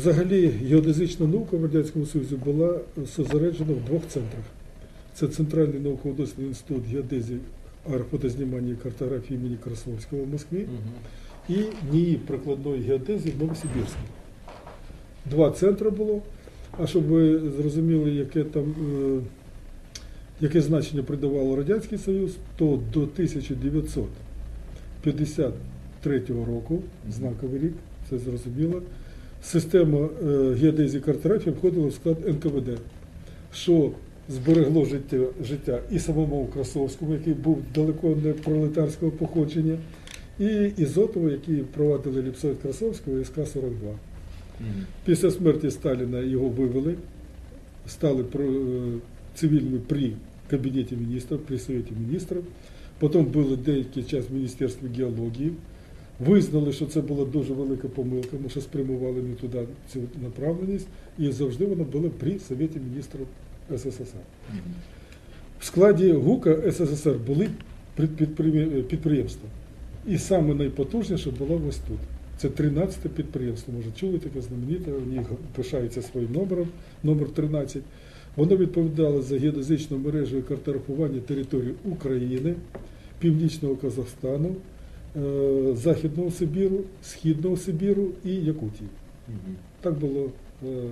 Взагалі геодезична наука в Радянському Союзі була зосереджена в двох центрах. Це Центральний науково-дослідний інститут геодезії, аерофотознімання і картографії імені Красовського в Москві і НІІ прикладної геодезії в Новосибірську. Два центри було. А щоб ви зрозуміли, яке там е, яке значення придавало Радянський Союз, то до 1953 року, знаковий рік, це зрозуміло, система е, геодезії картографії входила в склад НКВД, що зберегло життя, життя і самому Красовському, який був далеко не пролетарського походження, і Ізотову, які провадили ліпсовет Красовського і СК-42. Після смерті Сталіна його вивели, стали е, цивільними при Кабінеті міністрів, при Совєті міністрів. Потім були деякий час в Міністерстві геології. Визнали, що це була дуже велика помилка, тому що спрямували не туди цю направленість, і завжди вона була при Совєті міністрів СССР. В складі ГУКа СССР були підприємства. І саме найпотужніше було ось тут. Це 13 підприємство. Може, чули таке знамените, вони пишаються своїм номером, номер 13. Воно відповідало за геодезичну мережу і картографування території України, Північного Казахстану, Західного Сибіру, Східного Сибіру і Якутії. Так було. е,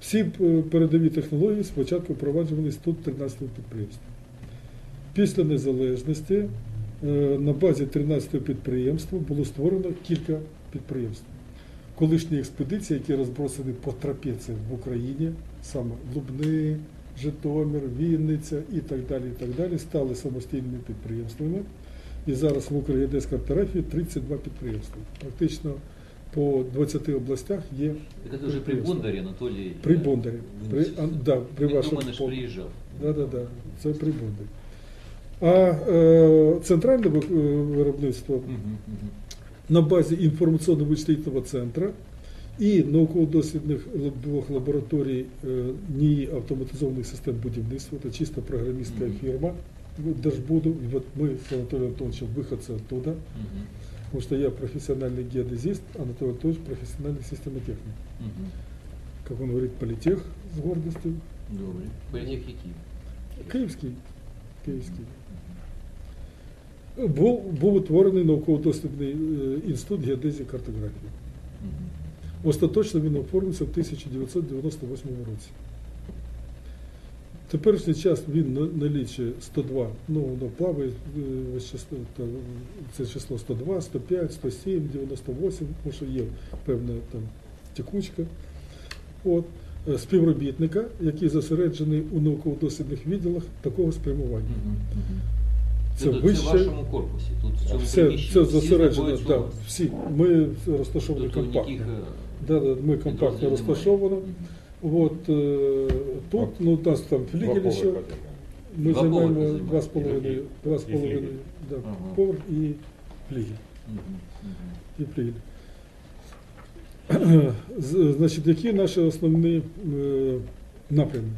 Всі е, передові технології спочатку впроваджувалися тут 13 підприємством. Після незалежності е, на базі 13-го підприємства було створено кілька підприємств. Колишні експедиції, які розбросані по трапеції в Україні, саме Лубни, Житомир, Вінниця і так далі, і так далі, стали самостійними підприємствами. І зараз в Укргеодезькій картографії 32 підприємства. Практично по 20 областях є это уже при. Бондаре, Анатолий. При Бондарі. При, а, да, при вашому приїжджав. Да, да, да, це при Бондарі. А е, центральне е, виробництво на базі інформаційно-вичислительного центру і науково-дослідних двох лабораторій е, НІІ автоматизованих систем будівництва, це чисто програмістська фірма Держбуду. І от ми з Анатолієм Антоновичем виходці оттуда, Мгм, тому що я професіональний геодезист, Анатолій Анатольевич професіональний системотехник. мгм. Як він говорить, політех з гордістю. Добре. Політех який? Київський. Київський. Був, був утворений науково-дослідний е, інститут геодезії і картографії. Мгм. Остаточно він оформився в 1998 році. Теперішній час він налічує 102, ну воно плаває е, число, це число 102, 105, 107, 98, тому що є певна там текучка. От. Е, Співробітника, який зосереджений у науково-дослідних відділах такого спрямування. Мгм. Це вище- в вашому корпусі. Тут в цьому Все, це зосереджено, у да, всі. Ми розташовані Тобто компактно. е, Да, да, ми компактно немає. От е, тут, ну у нас там флігель ще. Ми Два займаємо поверхи два з половиною, два з І половиною флігель. да, Ага. поверх і флігель. І флігель. З- Значить, які наші основні е, напрями?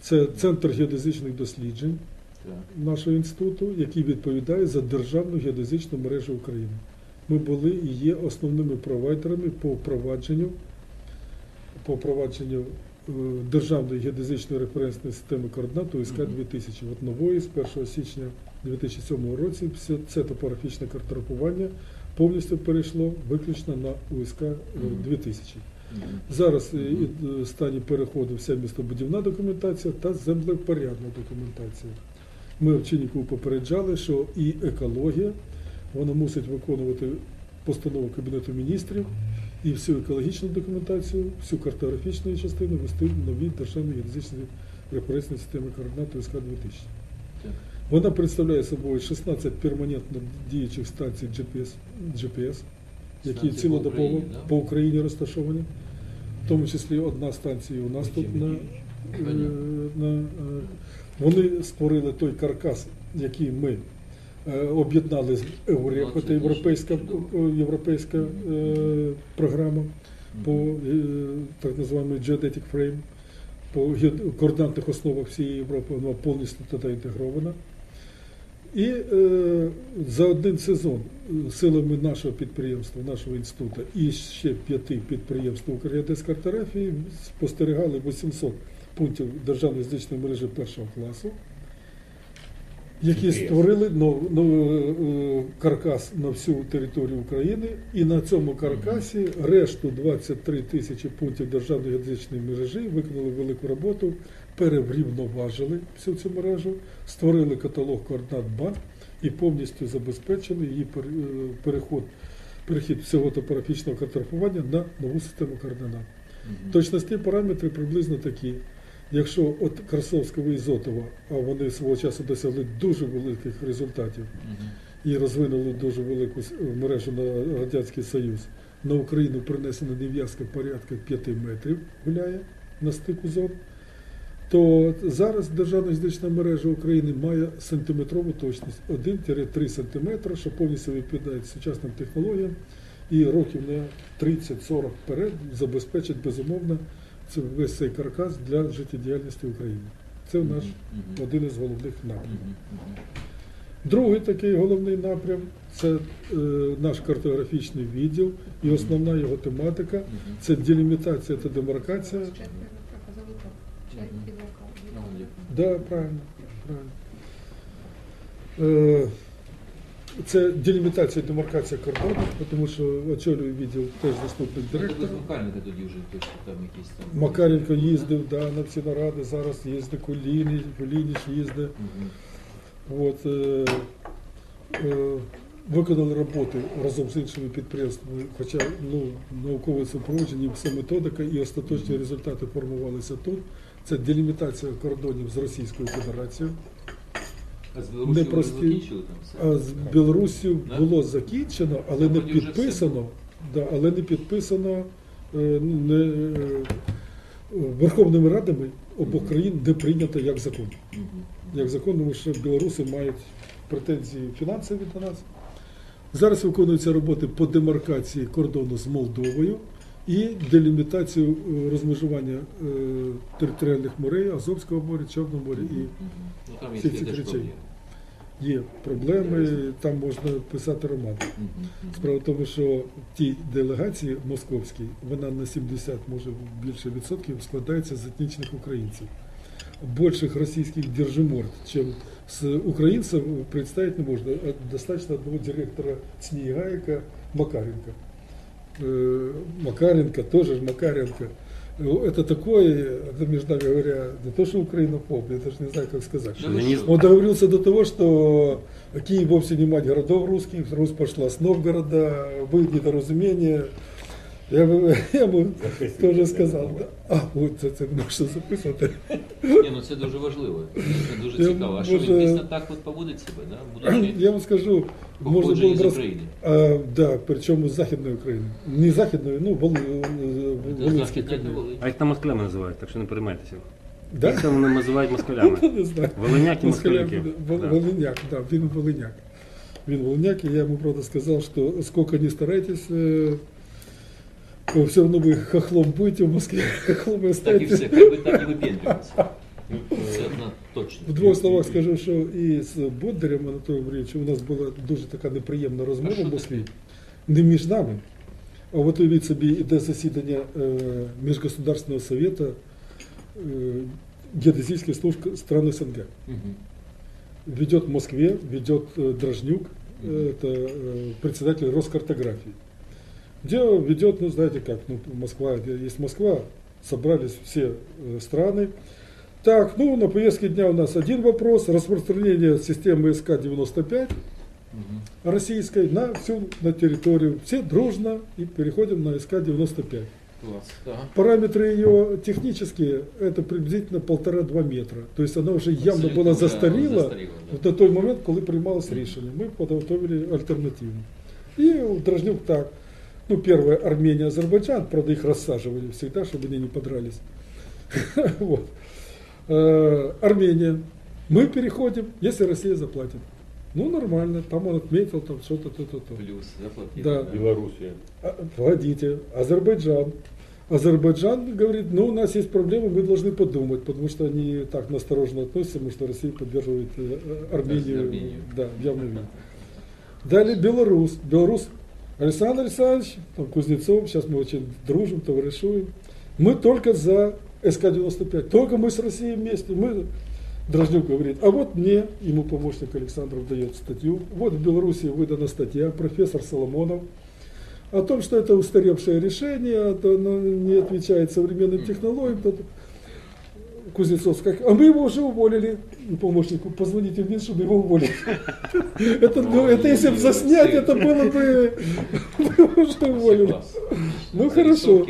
Це Центр геодезичних досліджень Так. нашого інституту, який відповідає за державну геодезичну мережу України. Ми були і є основними провайдерами по впровадженню, по впровадженню е, державної геодезичної референсної системи координат УСК Мгм. 2000. От нової з 1 січня 2007 році все це топографічне картографування повністю перейшло виключно на УСК е, Мгм. 2000. Зараз е, Мгм. і, е, стані переходу вся містобудівна документація та землепорядна документація. Ми в Чинніку попереджали, що і екологія вона мусить виконувати постанову Кабінету міністрів і всю екологічну документацію, всю картографічну частину вести в нові державні геодезичні референсні системи координат УСК 2000. Вона представляє собою 16 перманентно діючих станцій GPS, GPS які цілодобово по Україні розташовані, в тому числі одна станція у нас тут на, е, на е, вони створили той каркас, який ми об'єднали з ЕУРЕКО, це європейська, е, європейська е, програма по е, так називаємо Geodetic Frame, по координатних основах всієї Європи, вона повністю туди інтегрована. І е, за один сезон е, силами нашого підприємства, нашого інституту і ще п'яти підприємств Укргеодезкартографії спостерігали 800 пунктів державної фізичної мережі першого класу, які створили нов, нов, е, каркас на всю територію України. І на цьому каркасі решту 23 тисячі пунктів державної геодезичної мережі виконали велику роботу, переврівноважили всю цю мережу, створили каталог координат банк і повністю забезпечили її е, переход, перехід всього топографічного картографування на нову систему координат. Точності параметри приблизно такі. Якщо от Красовського і Зотова, а вони свого часу досягли дуже великих результатів і розвинули дуже велику мережу на Радянський Союз, на Україну принесена нев'язка порядка 5 метрів гуляє на стику зон, то зараз Державна фізична мережа України має сантиметрову точність 1-3 см, що повністю відповідає сучасним технологіям і років на 30-40 вперед забезпечить безумовно весь цей каркас для життєдіяльності України. Це наш один із головних напрямів. Другий такий головний напрям це е, наш картографічний відділ і основна його тематика це делімітація та демаркація. Да, правильно, правильно. Е, це делімітація і демаркація кордону, тому що очолює відділ теж заступник Ну, директора. без Макаренка тоді вже точно там якісь там. Макаренко їздив да, на ці наради, зараз їздить Кулініч, Кулініч їздить. От, е, е, виконали роботи разом з іншими підприємствами, хоча ну, наукове супроводження, все методика і остаточні результати формувалися тут. Це делімітація кордонів з Російською Федерацією. А з Білорусі ви непрості. закінчили там все? А з Білоруссю Да? було закінчено, але Там не вже підписано. Да, але не підписано е, ну, не, е, Верховними Радами обох країн не прийнято як закон. Як закон, тому що білоруси мають претензії фінансові до нас. Зараз виконуються роботи по демаркації кордону з Молдовою і делімітацію е, розмежування е, територіальних морей Азовського моря, Чорного моря. І Ну там є всі ці речей. проблеми. є проблеми, там можна писати роман. Справа в тому, що ті делегації московські, вона на 70, може більше відсотків складається з етнічних українців. Больших российских держиморд, чем с украинцев, представить не можно. А Достаточно одного директора СМИ Гайка Макаренко. Э, Макаренко, тоже ж Макаренко. Э, Это такое, это, между говоря, не то, что украинофоб, я даже не знаю, как сказать. Да? Он договорился до того, что Киев вовсе не мать городов русских, Русь пошла с Новгорода, будет недоразумение. Я, бы- я тоже сказал, да. а от це, це можна записувати. Ні, ну це дуже важливо. Це дуже Я цікаво. А що може- він дійсно так от поводить себе, да? Будучи Я вам скажу, можна було б роз... А, да, причому з Західної України. Не Західної, ну, Вол... Це Волинський західна А їх там москалями називають, так що не переймайтеся. Да? Їх там вони називають москалями. Не знаю. Волиняки, Москаля москаляки. буде- Вол- Да. Волиняк, да, він волиняк. Він волиняк, и я ему, правда, сказал, что сколько не старайтесь, э, все равно вы хохлом будете в Москве, хохлом и Так і останетесь. все, хай би так і випендрюється. Це одна точно. В двох словах скажу, що і з Бондарем Анатолієм Андрійовичем у нас була дуже така неприємна А розмова що в Москві. таке? Не між нами. А от уявіть собі, іде засідання е, Міжгосударственного совета е, геодезійських служб стран СНГ. Мгм. Ведет в Москве, ведет э, Дрожнюк, Мгм. э, это э, председатель Роскартографии. Где ведет, ну знаете как, ну Москва, есть Москва, собрались все э, страны. Так, ну на повестке дня у нас один вопрос, распространение системы СК-95 Мгм. российской на всю на территорию. Все дружно и переходим на СК-95. Клас. Ага. Параметры ее технические, это приблизительно полтора-два метра. То есть она уже явно Абсолютно была вже застаріла застаріла, да. на той момент, коли приймалось рішення. Ми підготовили альтернативу. І Дрожнюк так. ну, первое, Армения, Азербайджан, правда, их рассаживали всегда, чтобы они не подрались. Вот. Э, Армения. Мы переходим, если Россия заплатит. Ну, нормально, там он отметил, там что-то, то-то, то. Плюс заплатили. Да. Білорусія. А, Погодите, Азербайджан. Азербайджан говорит, ну у нас есть проблемы, мы должны подумать, потому что они так настороженно относятся, потому что Россия поддерживает э, э, Армению, Армению. Да, в явном виде. Далее Беларусь. Беларусь Александр Александрович, там, Кузнецов, сейчас мы очень дружим, товаришуем. Мы только за СК-95, только мы с Россией вместе. Мы, Дрожнюк говорит, а вот мне, ему помощник Александров дает статью, вот в Беларуси выдана статья, профессор Соломонов, о том, что это устаревшее решение, оно не отвечает современным технологиям. Кузнецов сказал, а мы его уже уволили, помощнику, позвоните в Минск, чтобы его уволить. Это, ну, это если бы заснять, это было бы уже уволили. Ну, хорошо.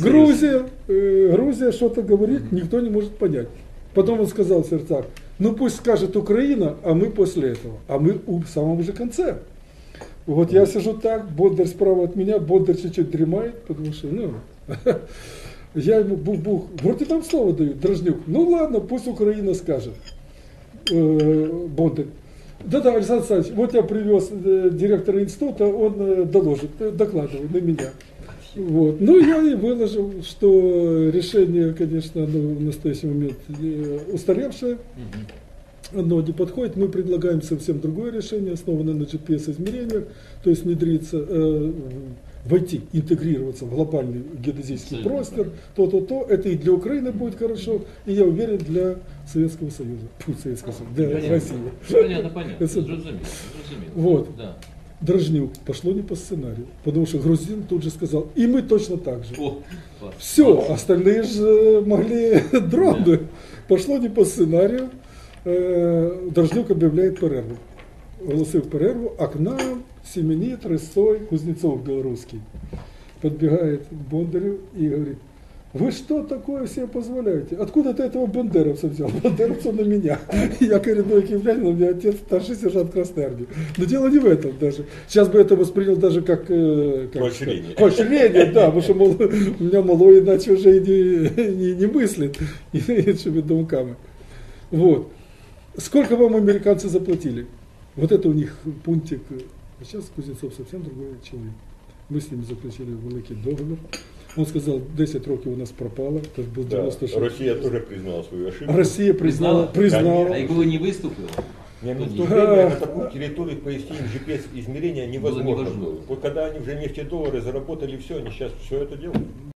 Грузия, э, Грузия что-то говорит, никто не может понять. Потом он сказал в сердцах, ну пусть скажет Украина, а мы после этого. А мы у в самом же конце. Вот я сижу так, Бондарь справа от меня, Бондарь чуть-чуть дремает, потому что, ну, я ему бух-бух, вроде там слово дают, Дрожнюк. Ну ладно, пусть Украина скажет. Э, Бондарь. Да-да, Александр Александрович, вот я привез э, директора института, он э, доложит, докладывает на меня. Вот. Ну, я и выложил, что решение, конечно, оно в настоящий момент устаревшее, оно не подходит. Мы предлагаем совсем другое решение, основанное на GPS-измерениях, то есть внедриться, войти, интегрироваться в глобальный геодезический Абсолютно простор, то-то-то. Это и для Украины будет хорошо, и я уверен, для Советского Союза, Фу, Советского Союза, для Понятно. России. Понятно, понятно. Зрозуміло. Вот. Да. Дрожнюк пошло не по сценарию, потому что грузин тут же сказал, и мы точно так же. О. Все, остальные же могли дрогнуть. Пошло не по сценарию. Э, Дрожнюк объявляет перерву. Оголосив перерву, а к нам семенит рысой Кузнецов белорусский. Подбегает к Бондарю и говорит, вы что такое себе позволяете? Откуда ты этого бандеровца взял? Бандеровца на меня. Я коренной киевлянин, у меня отец старший сержант Красной Армии. Но дело не в этом даже. Сейчас бы это воспринял даже как... э, как Поощрение. Поощрение, да, потому что мол, у меня малой иначе уже и не, не, не мыслит іншими думками. Вот. Сколько вам американцы заплатили? Вот это у них пунктик. А сейчас Кузнецов совсем другой человек. Мы с ним заключили великий договор. Он сказал, 10 років у нас пропало, то есть был Да, 96. Россия тоже признала свою ошибку. Россия признала, признала. А якби ви не виступили, Не, ну, в то то ні. время на такую территорию повести им GPS-измерения невозможно невозможно. было. Вот когда они уже нефтедоллары заработали, все, они сейчас все это делают.